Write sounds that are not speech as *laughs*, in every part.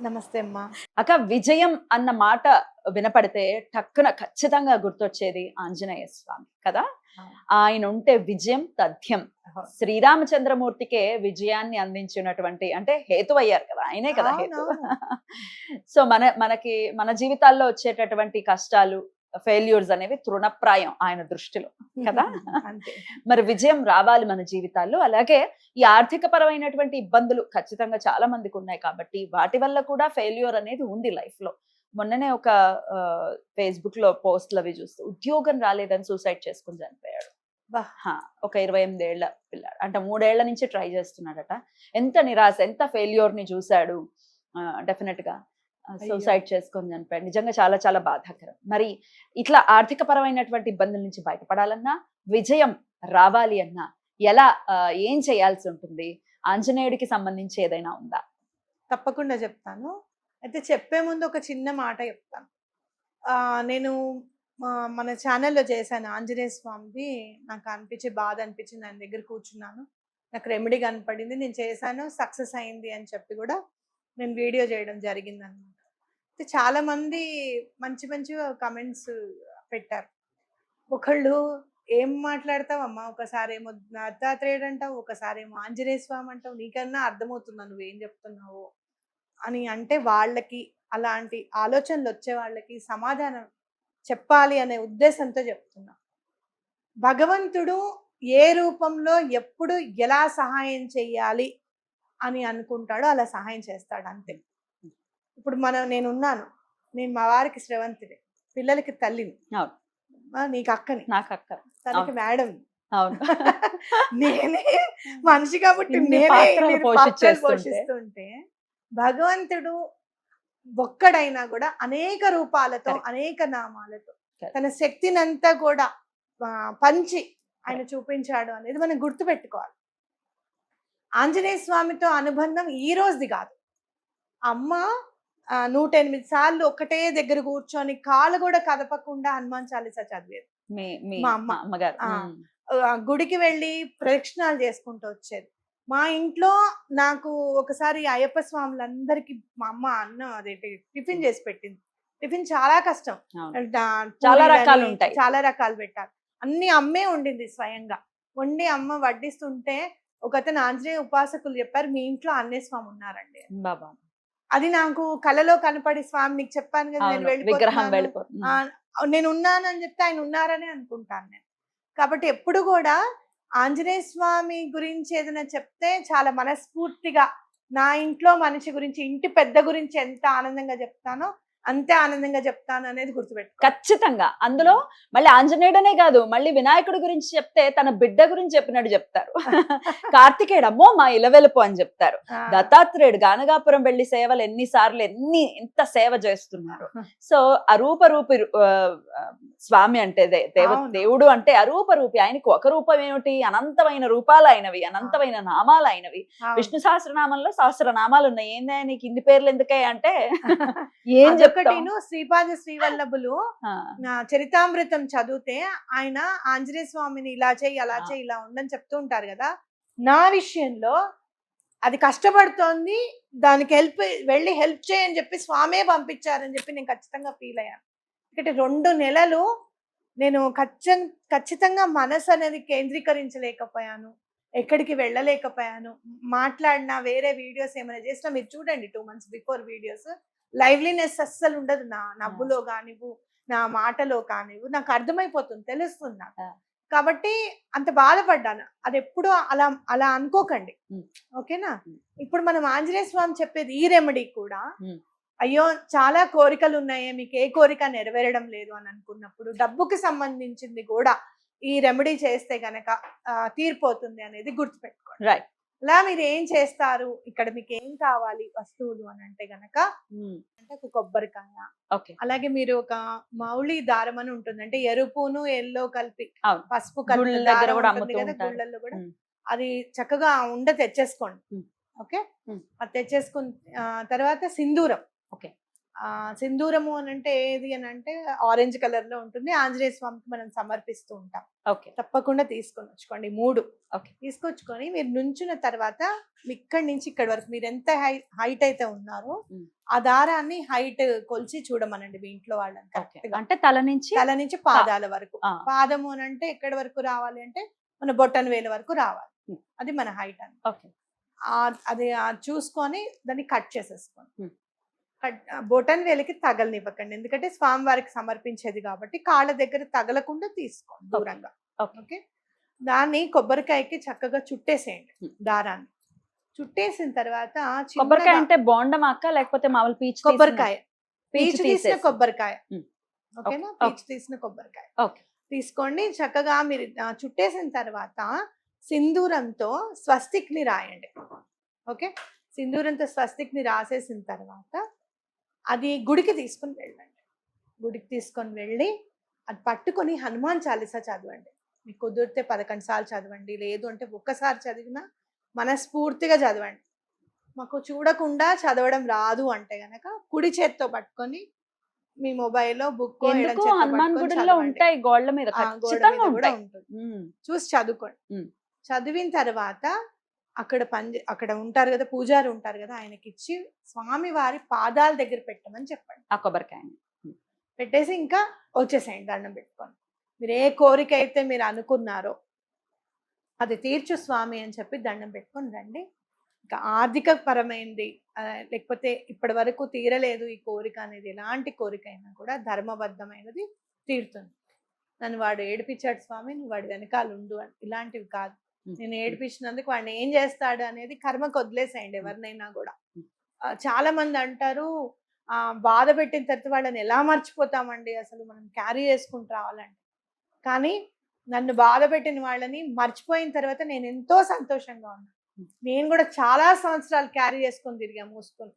నమస్తే అమ్మా. అక్క విజయం అన్న మాట వినపడితే టక్కున ఖచ్చితంగా గుర్తొచ్చేది ఆంజనేయ స్వామి కదా? ఆయన ఉంటే విజయం తథ్యం. శ్రీరామచంద్రమూర్తికే విజయాన్ని అందించినటువంటి అంటే హేతు అయ్యారు కదా? ఆయనే కదా హేతు. *laughs* సో మన మనకి మన జీవితాల్లో వచ్చేటటువంటి కష్టాలు ఫెయిల్యూర్స్ అనేవి తృణప్రాయం ఆయన దృష్టిలో కదా? *laughs* మరి విజయం రావాలి మన జీవితాల్లో. అలాగే ఈ ఆర్థిక పరమైనటువంటి ఇబ్బందులు ఖచ్చితంగా చాలా మందికి ఉన్నాయి కాబట్టి వాటి వల్ల కూడా ఫెయిల్యూర్ అనేది ఉంది లైఫ్లో మొన్ననే ఒక ఫేస్బుక్లో పోస్ట్లు అవి చూస్తూ ఉద్యోగం రాలేదని సూసైడ్ చేసుకుని చనిపోయాడు. ఒక ఇరవై ఎనిమిదేళ్ళ పిల్లాడు అంటే మూడేళ్ళ నుంచి ట్రై చేస్తున్నాడట. ఎంత నిరాశ ఎంత ఫెయిల్యూర్ని చూశాడు. డెఫినెట్గా. సూసైడ్ చేసుకొని చనిపోయాడు నిజంగా చాలా చాలా బాధాకరం. మరి ఇట్లా ఆర్థిక పరమైనటువంటి ఇబ్బందుల నుంచి బయటపడాలన్నా విజయం రావాలి అన్నా ఎలా ఏం చేయాల్సి ఉంటుంది? ఆంజనేయుడికి సంబంధించి ఏదైనా ఉందా? తప్పకుండా చెప్తాను. అయితే చెప్పే ముందు ఒక చిన్న మాట చెప్తాను. ఆ, నేను మన ఛానల్లో చేశాను. ఆంజనేయ స్వామిది నాకు అనిపించి బాధ అనిపించింది. ఆయన దగ్గర కూర్చున్నాను. నాకు రెమెడీ కనపడింది. నేను చేశాను. సక్సెస్ అయింది అని చెప్పి కూడా నేను వీడియో చేయడం జరిగింది అయితే చాలా మంది మంచి మంచి కమెంట్స్ పెట్టారు. ఒకళ్ళు ఏం మాట్లాడతావమ్మా? ఒకసారి ఏమో దత్తాత్రేయుడు అంటావు ఒకసారి ఏమో ఆంజనేయ స్వామి అంటావు నీకన్నా అర్థమవుతుందా నువ్వేం చెప్తున్నావు? అని అంటే వాళ్ళకి అలాంటి ఆలోచనలు వచ్చే వాళ్ళకి సమాధానం చెప్పాలి అనే ఉద్దేశంతో చెప్తున్నా. భగవంతుడు ఏ రూపంలో ఎప్పుడు ఎలా సహాయం చేయాలి అని అనుకుంటాడో అలా సహాయం చేస్తాడు అంతే. ఇప్పుడు మనం నేను ఉన్నాను నేను మా వారికి శ్రవంతిని పిల్లలకి తల్లిని. నీకు అక్కని నాకు అక్క తనకి. మేడం. అవును. *laughs* నేనే మనిషి కాబట్టి నేనే పోషిస్తుంటే భగవంతుడు ఒక్కడైనా కూడా అనేక రూపాలతో. అనేక నామాలతో. తన శక్తినంతా కూడా పంచి ఆయన చూపించాడు అనేది మనం గుర్తుపెట్టుకోవాలి. ఆంజనేయ స్వామితో అనుబంధం ఈ రోజుది కాదు. అమ్మ నూట ఎనిమిది సార్లు ఒకటే దగ్గర కూర్చొని కాళ్ళు కూడా కదపకుండా హనుమాన్ చాలీసా చదివేది. మీ అమ్మ. గుడికి వెళ్ళి ప్రదక్షిణాలు చేసుకుంటూ వచ్చేది. మా ఇంట్లో నాకు ఒకసారి అయ్యప్ప స్వాములందరికీ మా అమ్మ అన్నం అదేంటి టిఫిన్ చేసి పెట్టింది. టిఫిన్ చాలా కష్టం. చాలా రకాలు ఉంటాయి. చాలా రకాలు పెట్టాలి. అన్ని అమ్మే వండింది స్వయంగా. వండి అమ్మ వడ్డిస్తుంటే ఒకతను ఆంజనేయ ఉపాసకులు చెప్పారు మీ ఇంట్లో ఆంజనేయ స్వామి ఉన్నారండి. బాబా. అది నాకు కలలో కనపడి స్వామి నీకు చెప్పాను కదా నేను వెళ్ళిపోతున్నాను. నేను ఉన్నానని చెప్తే ఆయన ఉన్నారని అనుకుంటాను నేను. కాబట్టి ఎప్పుడు కూడా ఆంజనేయ స్వామి గురించి ఏదైనా చెప్తే చాలా మనస్ఫూర్తిగా నా ఇంట్లో మనిషి గురించి ఇంటి పెద్ద గురించి ఎంత ఆనందంగా చెప్తానో అంతే ఆనందంగా చెప్తాను అనేది గుర్తుపెట్టుకో. ఖచ్చితంగా. అందులో మళ్ళీ ఆంజనేయుడనే కాదు మళ్ళీ వినాయకుడి గురించి చెప్తే తన బిడ్డ గురించి చెప్పినట్టు చెప్తారు. *laughs* కార్తికేయుడు అమ్మో మా ఇలవెలుపు అని చెప్తారు. దత్తాత్రేయుడు గానగాపురం వెళ్ళి సేవలు ఎన్నిసార్లు ఎన్ని ఎంత సేవ చేస్తున్నారు. సో అరూప రూపి ఆ, ఆ, స్వామి అంటే దేవ. దేవుడు అంటే అరూప రూపి ఆయనకి ఒక రూపం ఏమిటి? అనంతమైన రూపాలు అయినవి అనంతమైన నామాలు అయినవి. విష్ణు సహస్రనామంలో సహస్ర నామాలు ఉన్నాయి. ఏందా నీకు ఇన్ని పేర్లు ఎందుకే అంటే *laughs* ఏం అదొకటిను శ్రీపాద శ్రీవల్లభులు చరితామృతం చదివితే ఆయన ఆంజనేయ స్వామిని ఇలా చేయి అలా. చేయి ఇలా ఉండని చెప్తూ ఉంటారు కదా. నా విషయంలో అది కష్టపడుతోంది దానికి హెల్ప్ వెళ్ళి హెల్ప్ చేయని చెప్పి స్వామే పంపించారని చెప్పి నేను ఖచ్చితంగా ఫీల్ అయ్యాను. ఎందుకంటే రెండు నెలలు నేను ఖచ్చితంగా ఖచ్చితంగా మనసు అనేది కేంద్రీకరించలేకపోయాను ఎక్కడికి వెళ్ళలేకపోయాను. మాట్లాడినా వేరే వీడియోస్ ఏమైనా చేసినా మీరు చూడండి two months before videos liveliness అస్సలు ఉండదు నా నవ్వులో కానివ్వు నా మాటలో కానివ్వు నాకు అర్థమైపోతుంది తెలుస్తుంది నాకు. కాబట్టి అంత బాధపడ్డాను అది ఎప్పుడూ అలా అలా అనుకోకండి. ఓకేనా. ఇప్పుడు మనం ఆంజనేయ స్వామి చెప్పేది ఈ రెమెడీ కూడా. అయ్యో చాలా కోరికలు ఉన్నాయే మీకు ఏ కోరిక నెరవేరడం లేదు అని అనుకున్నప్పుడు డబ్బుకి సంబంధించింది కూడా ఈ రెమెడీ చేస్తే గనక తీరిపోతుంది అనేది గుర్తుపెట్టుకోండి రైట్ అలా మీరు ఏం చేస్తారు ఇక్కడ మీకు ఏం కావాలి వస్తువులు అని అంటే గనక అంటే ఒక కొబ్బరికాయ ఓకే అలాగే మీరు ఒక మౌళి దారం అని ఉంటుంది అంటే ఎరుపును ఎల్లో కలిపి. పసుపు కలిపి దారం ఉంటుంది కదా. గుళ్ళల్లో కూడా. అది చక్కగా ఉండ తెచ్చేసుకోండి. ఓకే. అది తెచ్చేసుకున్న తర్వాత సింధూరం ఓకే. ఆ సింధూరము అని అంటే ఏది అని అంటే ఆరెంజ్ కలర్లో ఉంటుంది. ఆంజనేయ స్వామికి మనం సమర్పిస్తూ ఉంటాం. ఓకే. తప్పకుండా తీసుకొని వచ్చుకోండి మూడు. Okay. తీసుకొచ్చుకొని మీరు నుంచున్న తర్వాత ఇక్కడి నుంచి ఇక్కడి వరకు మీరు ఎంత హైట్ అయితే ఉన్నారో. ఆ దారాన్ని హైట్ కొలిచి చూడమనండి మీ ఇంట్లో వాళ్ళని ఓకే. అంటే తల నుంచి తల నుంచి పాదాల వరకు. పాదము అని అంటే ఎక్కడి వరకు రావాలి అంటే మన బొట్టన వేల వరకు రావాలి. అది మన హైట్ అని ఓకే. అది చూసుకొని దాన్ని కట్ చేసేసుకోండి. బొటన్ వేలకి తగలనివ్వకండి. ఎందుకంటే స్వామివారికి సమర్పించేది కాబట్టి కాళ్ళ దగ్గర తగలకుండా తీసుకోండి దూరంగా. ఓకే. దాన్ని కొబ్బరికాయకి చక్కగా చుట్టేసేయండి. దారాన్ని. చుట్టేసిన తర్వాత కొబ్బరికాయ అంటే బోండం అక్క లేకపోతే మామూలు పీచు కొబ్బరికాయ. పీచు తీసిన. కొబ్బరికాయ. ఓకేనా. పీచు తీసిన కొబ్బరికాయ. తీసుకోండి. చక్కగా మీరు చుట్టేసిన తర్వాత సింధూరంతో స్వస్తిక్ని రాయండి. ఓకే? సింధూరంతో స్వస్తిక్ని రాసేసిన తర్వాత అది గుడికి తీసుకొని వెళ్ళండి. గుడికి తీసుకొని వెళ్ళి అది పట్టుకొని హనుమాన్ చాలీసా చదవండి. మీకు కుదిరితే పదకొండు సార్లు చదవండి లేదు అంటే ఒక్కసారి చదివినా మనస్ఫూర్తిగా చదవండి. మాకు చూడకుండా చదవడం రాదు అంటే గనక కుడి చేత్తో పట్టుకొని మీ మొబైల్లో బుక్ ఉంటాయి గోడల మీద కూడా ఉంటుంది. చూసి చదువుకోండి. చదివిన తర్వాత అక్కడ పని అక్కడ ఉంటారు కదా పూజారి ఉంటారు కదా ఆయనకి ఇచ్చి స్వామి వారి పాదాల దగ్గర పెట్టమని చెప్పండి. ఆ కొబ్బరికాయని. పెట్టేసి ఇంకా వచ్చేసేయండి దండం పెట్టుకొని. మీరు ఏ కోరిక అయితే మీరు అనుకున్నారో అది తీర్చు స్వామి అని చెప్పి దండం పెట్టుకొని రండి. ఇంకా ఆర్థిక పరమైంది లేకపోతే ఇప్పటి వరకు తీరలేదు ఈ కోరిక అనేది ఎలాంటి కోరిక అయినా కూడా ధర్మబద్ధమైనది తీరుతుంది. నన్ను వాడు ఏడిపించాడు స్వామి నువ్వు వాడి వెనకాల ఉండు అని ఇలాంటివి కాదు. నేను ఏడిపించినందుకు వాడిని ఏం చేస్తాడు అనేది కర్మకు వదిలేసేయండి ఎవరినైనా కూడా. చాలా మంది అంటారు ఆ బాధ పెట్టిన తర్వాత వాళ్ళని ఎలా మర్చిపోతామండి అసలు మనం క్యారీ చేసుకుంటూ రావాలంటే. కానీ నన్ను బాధ పెట్టిన వాళ్ళని మర్చిపోయిన తర్వాత నేను ఎంతో సంతోషంగా ఉన్నాను. నేను కూడా చాలా సంవత్సరాలు క్యారీ చేసుకొని తిరిగా మూసుకొని.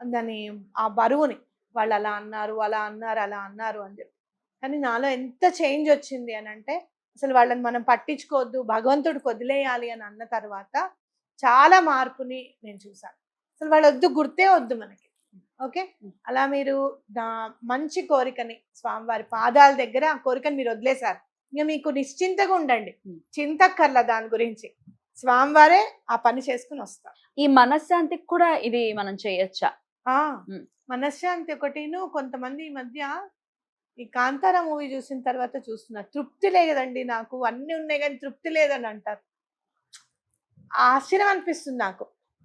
దాన్ని ఆ బరువుని వాళ్ళు అలా అన్నారు అలా అన్నారు అలా అన్నారు అని చెప్పి. కానీ నాలో ఎంత చేంజ్ వచ్చింది అని అంటే అసలు వాళ్ళని మనం పట్టించుకోవద్దు భగవంతుడికి వదిలేయాలి అని అన్న తర్వాత చాలా మార్పుని నేను చూసాను అసలు వాళ్ళ వద్దు గుర్తే వద్దు మనకి. ఓకే? అలా మీరు దా మంచి కోరికని స్వామివారి పాదాల దగ్గర ఆ కోరికని మీరు వదిలేశారు. ఇంకా మీకు నిశ్చింతగా ఉండండి. చింతక్కర్ల దాని గురించి. స్వామివారే ఆ పని చేసుకుని వస్తారు. ఈ మనశ్శాంతికి కూడా ఇది మనం చేయొచ్చా. మనశ్శాంతి ఒకటిను కొంతమంది ఈ మధ్య ఈ కాంతారా మూవీ చూసిన తర్వాత చూస్తున్నారు తృప్తి లేదండి నాకు. అన్ని ఉన్నాయి కానీ తృప్తి లేదని అంటారు. ఆశ్చర్యం అనిపిస్తుంది నాకు.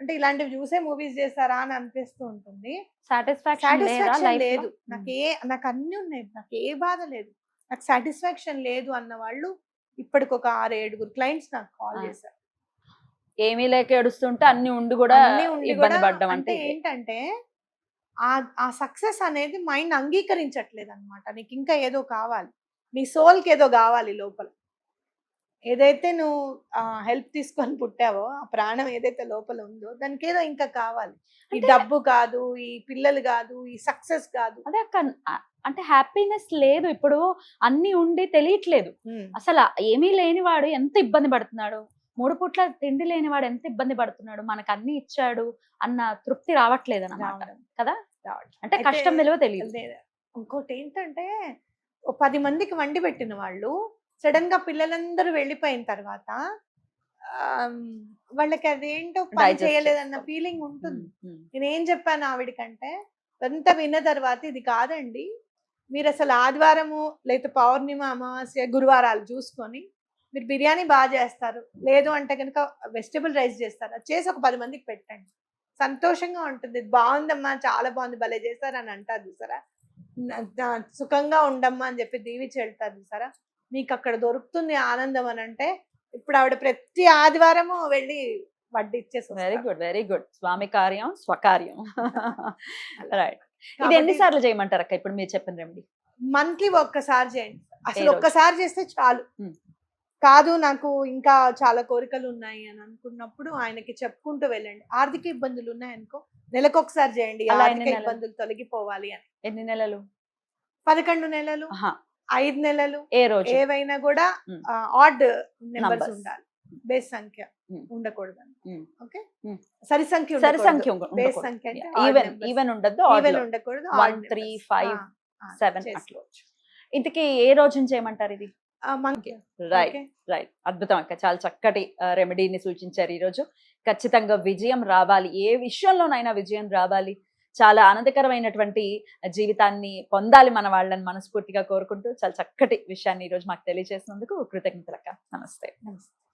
అంటే ఇలాంటివి చూసే మూవీస్ చేస్తారా అని అనిపిస్తూ ఉంటుంది. సాటిస్ఫాక్షన్ లేదా సాటిస్ఫాక్షన్ లైఫ్ లేదు. నాకు ఏ నాకు అన్ని ఉన్నాయి. నాకు ఏ బాధ లేదు. నాకు సాటిస్ఫాక్షన్ లేదు అన్న వాళ్ళు ఇప్పటికి ఒక ఆరు ఏడుగురు క్లయింట్స్ నాకు కాల్. చేశారు. ఏమీ లేక ఏడుస్తుంటే అన్ని ఉండి కూడా అన్నీ ఉండి ఇబ్బంది కూడా పడ్డం అంటే. ఏంటంటే ఆ ఆ సక్సెస్ అనేది మైండ్ అంగీకరించట్లేదు అనమాట నీకు ఇంకా ఏదో కావాలి. నీ సోల్కి ఏదో కావాలి లోపల. ఏదైతే నువ్వు హెల్ప్ తీసుకొని పుట్టావో ఆ ప్రాణం ఏదైతే లోపల ఉందో దానికి ఏదో ఇంకా కావాలి. ఈ డబ్బు కాదు ఈ పిల్లలు కాదు ఈ సక్సెస్ కాదు. అదే అంటే హ్యాపీనెస్ లేదు. ఇప్పుడు అన్ని ఉండి తెలియట్లేదు. అసలు ఏమీ లేనివాడు ఎంత ఇబ్బంది పడుతున్నాడు? మూడు పూట్ల తిండి లేనివాడు ఎంత ఇబ్బంది పడుతున్నాడు మనకు అన్ని ఇచ్చాడు అన్న తృప్తి రావట్లేదు అన్నమాట. కదా. అంటే కష్టం విలువ తెలియదు. ఇంకోటి ఏంటంటే పది మందికి వండి పెట్టిన వాళ్ళు సడన్గా పిల్లలందరూ వెళ్ళిపోయిన తర్వాత వాళ్ళకి అదేంటో పని చేయలేదన్న ఫీలింగ్ ఉంటుంది. నేను ఏం చెప్పాను ఆవిడకంటే అంతా విన్న తర్వాత ఇది కాదండి మీరు అసలు ఆదివారము లేకపోతే పౌర్ణిమ అమావాస్య గురువారాలు చూసుకొని మీరు బిర్యానీ బాగా చేస్తారు. లేదు అంటే కనుక వెజిటబుల్ రైస్ చేస్తారు. అది చేసి ఒక పది మందికి పెట్టండి. సంతోషంగా ఉంటుంది. బాగుందమ్మా చాలా బాగుంది భలే చేస్తారు అని అంటారు చూసారా? సుఖంగా ఉండమ్మా అని చెప్పి దీవించి వెళ్తారు చూసారా? మీకు అక్కడ దొరుకుతుంది ఆనందం అని అంటే ఇప్పుడు ఆవిడ ప్రతి ఆదివారము వెళ్ళి వడ్డీ ఇచ్చేసి వెరీ. గుడ్ వెరీ గుడ్ స్వామి కార్యం స్వకార్యం. *laughs* రైట్ ఇది ఎన్నిసార్లు చేయమంటారు అక్క? ఇప్పుడు మీరు చెప్పిన రెమెడీ మంత్లీ ఒక్కసారి చేయండి. అసలు? ఒక్కసారి చేస్తే చాలు. ఉమ్. కాదు నాకు ఇంకా చాలా కోరికలు ఉన్నాయి అని అనుకున్నప్పుడు ఆయనకి చెప్పుకుంటూ వెళ్ళండి. ఆర్థిక ఇబ్బందులు ఉన్నాయనుకో నెలకు ఒకసారి చేయండి. అలా ఆర్థిక? ఇబ్బందులు తొలగిపోవాలి అని. ఎన్ని నెలలు? పదకొండు నెలలు? ఐదు నెలలు? ఏ రోజు? ఏవైనా కూడా. Odd numbers. ఉండాలి. బేస్ సంఖ్య. ఉండకూడదు. ఓకే. సరి సంఖ్య సరి సంఖ్య బేస్ సంఖ్య ఈవెన్ ఈవెన్ ఉండద్దు ఈవెన్ ఉండకూడదు One, three, five, సెవెన్ ఇంతకీ ఏ రోజు నుంచి చేయమంటారు ఇది? రైట్ అద్భుతం అక్క. చాలా చక్కటి రెమెడీని సూచించారు ఈ రోజు ఖచ్చితంగా విజయం రావాలి. ఏ విషయంలోనైనా విజయం రావాలి. చాలా ఆనందకరమైనటువంటి జీవితాన్ని పొందాలి మన వాళ్ళని మనస్ఫూర్తిగా కోరుకుంటూ చాలా చక్కటి విషయాన్ని ఈ రోజు మాకు తెలియజేసినందుకు కృతజ్ఞతలక్క నమస్తే. నమస్తే.